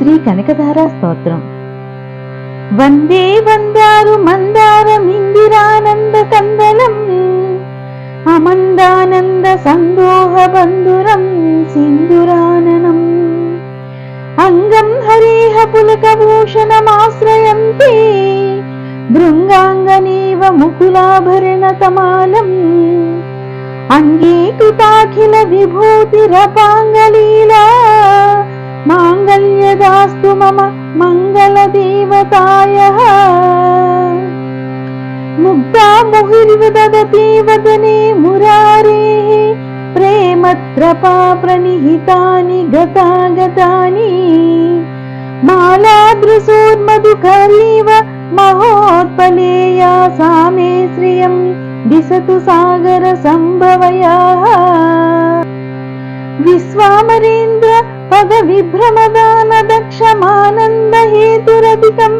శ్రీ కనకధార స్తోత్రం. వందే వందారు మందారం ఇందిరానంద కందలం అమందానంద సందోహ బంధురం సింధురాననం. అంగం హరేహ పులకభూషణమాశ్రయంతే భృంగాంగనీవ ముకులాభరణతమాలం అంగీకృతాఖిల విభూతిరపాంగలీలా तदास्तु मम मङ्गलदेवतायः। मुग्धा मुहिर्व ददति वदने मुरारेः। प्रेमत्रपा प्रनिहितानि गतागतानि। मालादृसूर्मधुकरीव महोत्पलेया सा मे श्रियं दिशतु सागरसम्भवयाः। विश्वामरेन्द्र పద విభ్రమదాన దక్షమానంద హేతురధికం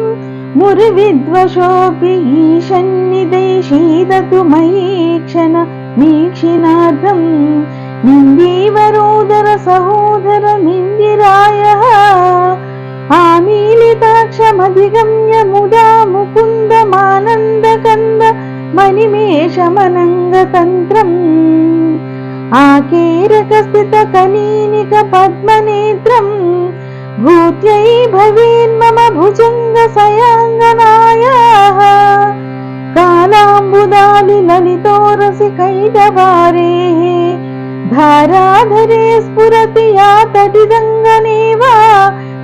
మురి విద్వశోపి ఈశన్నిదేశీదతు మయీక్షణ మీక్షినార్థం నిందీవరోదర సహోదర నిందిరాయ ఆమీలితాక్షమధిగమ్య आकीरकस्थितकनीनिकपद्मनेत्रं भूत्यै भवेन्मम भुजङ्गसयाङ्गनायाः कालाम्बुदालि ललितोरसिकैडवारे धाराधरे स्फुरति या तदिदङ्गने वा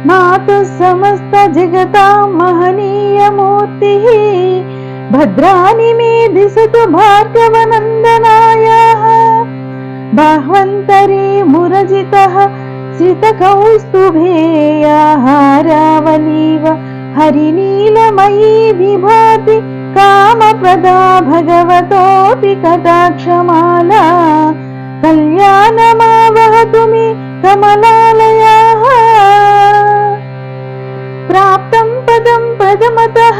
मातुः समस्तजगतां महनीयमूर्तिः भद्राणि मे दिशतु भार्गवनन्दनायाः। बाह्वन्तरे मुरजितः श्रितकौस्तुभेयाहारावलीव हरिनीलमयी विभाति कामप्रदा भगवतोऽपि कटाक्षमाला। कल्याणमावहतु मे कमलालयाः। प्राप्तं पदं पदमतः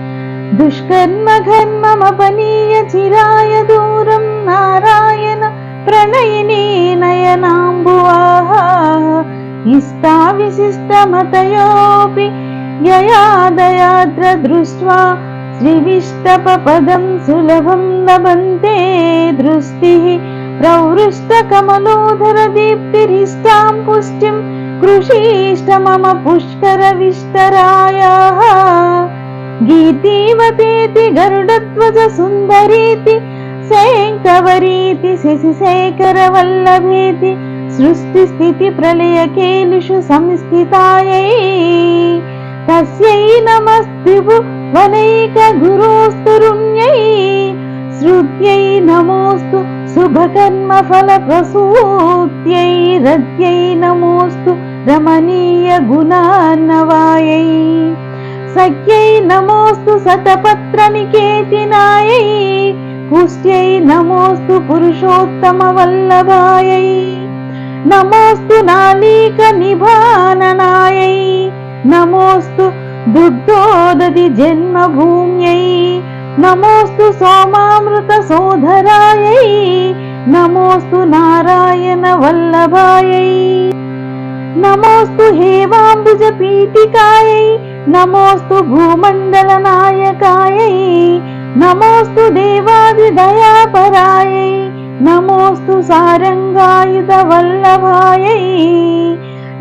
దుష్కర్మ ఘర్మమపనీయ చిరాయ దూరం నారాయణ ప్రణయిని నయనాంబువాహ ఇష్టా విశిష్టమతయోపి యయాదయాద్ర దృష్ట్వా శ్రీవిష్టపదం సులభం లభంతే దృష్టి ప్రవృష్ట కమలోధర దీప్తిరిష్టాం పుష్టిం కృషీష్ట మమ పుష్కర విష్టరాయా గీతీవతేతి గరుడధ్వజ సుందరీతి శంకవరీతి శశిశేఖర వల్లభేతి సృష్టి స్థితి ప్రళయ కేలుషు సంస్థితాయై తస్యై నమస్తిభు వనైక గురోస్తురుణ్యై. శృత్యై నమోస్తు శుభకర్మ ఫల ప్రసూత్యై. రత్యై నమోస్తు రమణీయ గుణాన్నవాయై. సఖ్యై నమోస్తు శతపత్ర నికేతినాయై పుష్ట్యై నమోస్తు పురుషోత్తమ వల్లభాయై. నమోస్తు నాలీక నిభాననాయై నమోస్తు దుర్దోదది జన్మభూమ్యై. నమోస్తు సోమామృత సోదరాయై నమోస్తు నారాయణ వల్లభాయై. నమోస్తు హేవాంబుజ పీఠికాయై నమోస్తు భూమండల నాయకాయై నమోస్తు దేవాది దయాపరాయై నమోస్తు సారంగాయుధ వల్లభాయై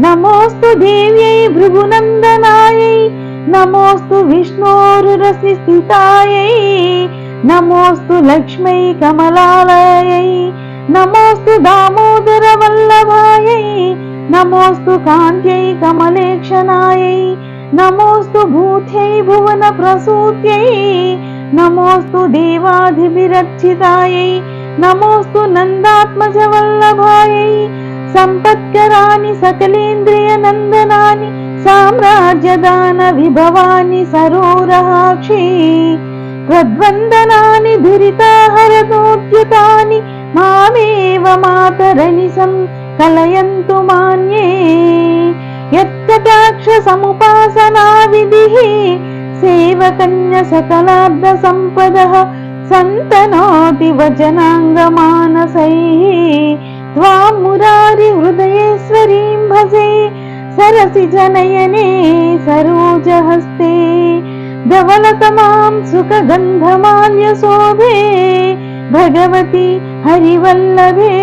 నమోస్తు దేవ్యై భృగునందనాయై నమోస్తు విష్ణోరురసి స్థితాయై నమోస్తు లక్ష్మై కమలాలయై నమోస్తు దామోదర వల్లభాయై నమోస్తు కాంత్యై కమలేక్షణాయై నమోస్తు భూతై భువన ప్రసూత్యై నమోస్తు దేవాధిభిరక్షితాయై నమోస్తు నందాత్మజ వల్లభాయై సంపత్కరాని సకలేంద్రియ నందనాని సామ్రాజ్యదాన విభవాని సరోరహాక్షి ప్రద్వందనాని ధురితాహరతోద్యుతాని మామేవ మాతరణి సం కలయంతు మాన్యే. मान्ये यत्कटाक्षसमुपासनाविधिः सेवकन्य सकलाब्दसम्पदः सन्तनोति वचनाङ्गमानसैः त्वां मुरारिहृदयेश्वरीं भजे सरसि जनयने सरोजहस्ते धवलतमां सुखगन्धमाल्यशोभे भगवति हरिवल्लभे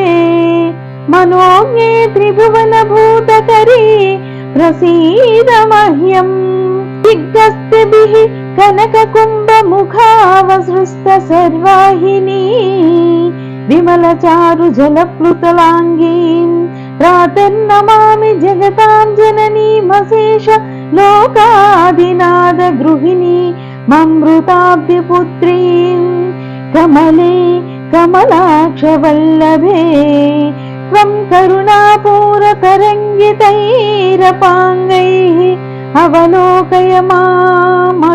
मनोज्ञे त्रिभुवनभूतकरी ప్రసీద మహ్యం దిగ్గస్థిభిః కనక కుంభ ముఖావసృష్ట సర్వాహిని విమల చారు జలప్లుతలాంగీం రాతన్నమామి జగతాం మశేష లోకాదినాద గృహిణి మమృతాబ్ది మమృతాభ్యపుత్రీం కమలే కమలాక్షవల్లభే त्वं करुणापूरतरङ्गितैरपाङ्गैः अवलोकय मामकिञ्चनानाम्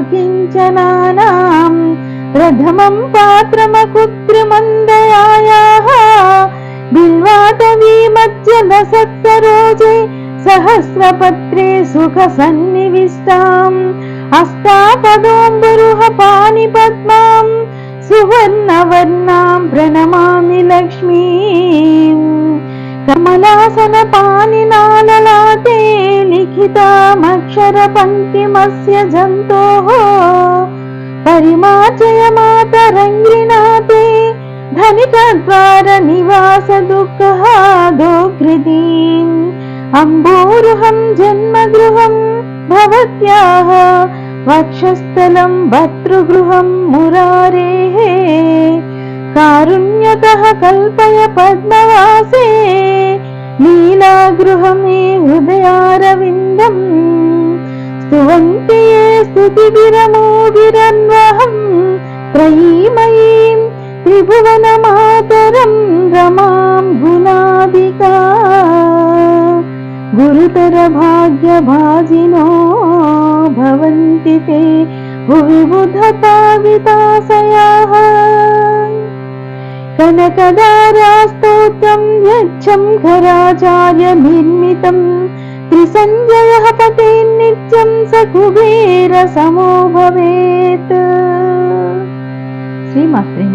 प्रथमं पात्रमकुत्रिमन्दयायाः बिल्वाटवीमज्जलसत्सरोजे सहस्रपत्रे सुखसन्निविष्टाम् अष्टापदोऽम्बुरुह पाणिपद्माम् सुवर्णवर्णां प्रणमामि लक्ष्मीम् కమలాసన పానినాలలాటే లిఖితామక్షర పంక్తిమస్య జంతో పరిమాచయ మాతరంగిణాతే ధనికద్వార నివాస దుఃఖాదోగ్రదీన్ అంబోరుహం జన్మగృహం భవత్యాహ వక్షస్థలం భర్తృగృహం మురారేహే कारुण्यतः कल्पय पद्मवासे लीलागृह मे हृदयारविन्दम् स्तुवन्ति ये स्तुतिविरमोगिरन्वहं त्रयीमयीं त्रिभुवनमातरं रमां गुणादिका गुरुतरभाग्यभाजिनो भवन्ति ते भुवि बुधपाविताशयाः कनकदारास्तोत्रं यच्छङ्खराचार्य निर्मितम् त्रिसञ्जयः पतेन्नित्यं स कुबेरसमो भवेत् श्रीमात्रे